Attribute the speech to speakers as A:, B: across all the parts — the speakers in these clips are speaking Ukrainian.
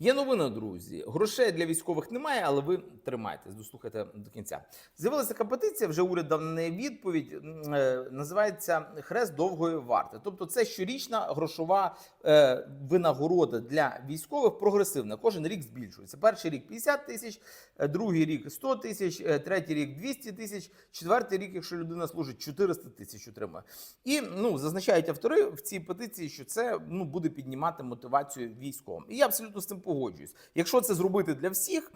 A: Є новина, друзі. Грошей для військових немає, але ви тримайтесь, дослухайте до кінця. З'явилася така петиція, вже уряд дав на неї відповідь. е, Називається Хрест довгої варти. Тобто, це щорічна грошова е, винагорода для військових прогресивна. Кожен рік збільшується. Перший рік 50 тисяч, е, другий рік 100 тисяч, третій рік 200 тисяч, четвертий рік, якщо людина служить, 400 тисяч отримує. І ну зазначають автори в цій петиції, що це ну буде піднімати мотивацію військовим. І я абсолютно з цим погоджуюсь. Якщо це зробити для всіх.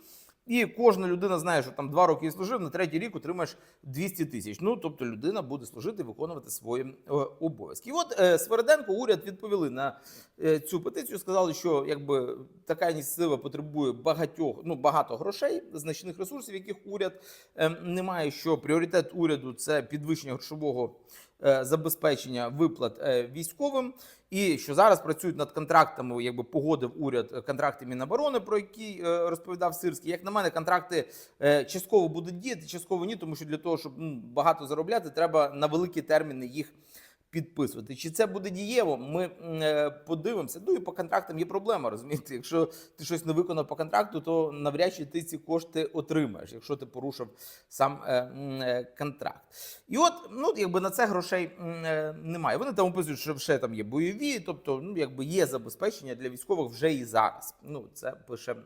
A: І кожна людина знає, що там два роки служив, на третій рік отримаєш 200 тисяч. Ну тобто людина буде служити, виконувати свої е, обов'язки. І от е, Свериденко, уряд відповіли на е, цю петицію. Сказали, що якби така ініціатива потребує багатьох, ну багато грошей, значних ресурсів, яких уряд е, не має. Що пріоритет уряду це підвищення грошового забезпечення виплат е, військовим. І що зараз працюють над контрактами, якби погодив уряд е, контракти Міноборони, про які е, розповідав Сирський. Як на мене, контракти е, частково будуть діяти, частково ні, тому що для того, щоб ну, багато заробляти, треба на великі терміни їх підписувати. Чи це буде дієво? Ми е, подивимося. Ну і по контрактам є проблема. Розумієте, якщо ти щось не виконав по контракту, то навряд чи ти ці кошти отримаєш, якщо ти порушив сам е, е, контракт. І от ну якби на це грошей немає. Вони там описують, що ще там є бойові, тобто ну якби є забезпечення для військових вже і зараз. Ну це пише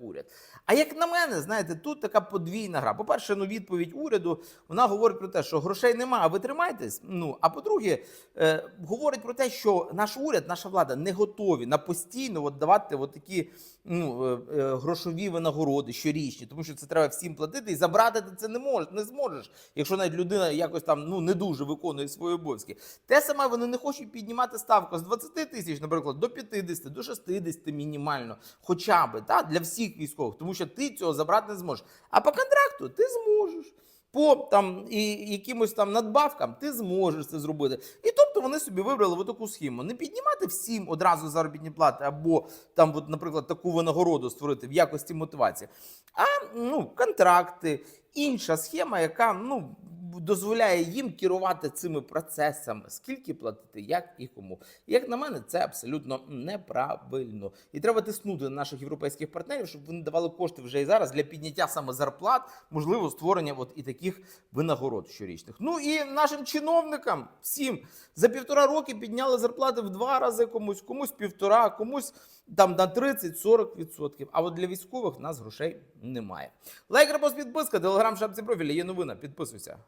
A: уряд. А як на мене, знаєте, тут така подвійна гра. По-перше, ну відповідь уряду вона говорить про те, що грошей немає, а ви тримайтесь. Ну а по-друге, говорить про те, що наш уряд, наша влада не готові на постійно от давати от такі ну, е, е, грошові винагороди щорічні, тому що це треба всім платити, і забрати ти це не можеш, не зможеш, якщо навіть людина якось там ну не дуже виконує свої обов'язки. Те саме вони не хочуть піднімати ставку з 20 тисяч, наприклад, до 50, до 60 мінімально, хоча би та, для всіх військових, тому що ти цього забрати не зможеш. А по контракту ти зможеш. По там і якимось там надбавкам ти зможеш це зробити. І тобто вони собі вибрали таку схему. Не піднімати всім одразу заробітні плати, або там, от, наприклад, таку винагороду створити в якості мотивації, а ну, контракти, інша схема, яка ну. Дозволяє їм керувати цими процесами, скільки платити, як і кому. Як на мене, це абсолютно неправильно. І треба тиснути на наших європейських партнерів, щоб вони давали кошти вже і зараз для підняття саме зарплат, можливо, створення от і таких винагород щорічних. Ну і нашим чиновникам всім за півтора роки підняли зарплати в два рази комусь, комусь півтора, комусь там на 30-40%. А от для військових нас грошей немає. Лайк, репост, підписка, телеграм, шапці профіля. Є новина. Підписуйся.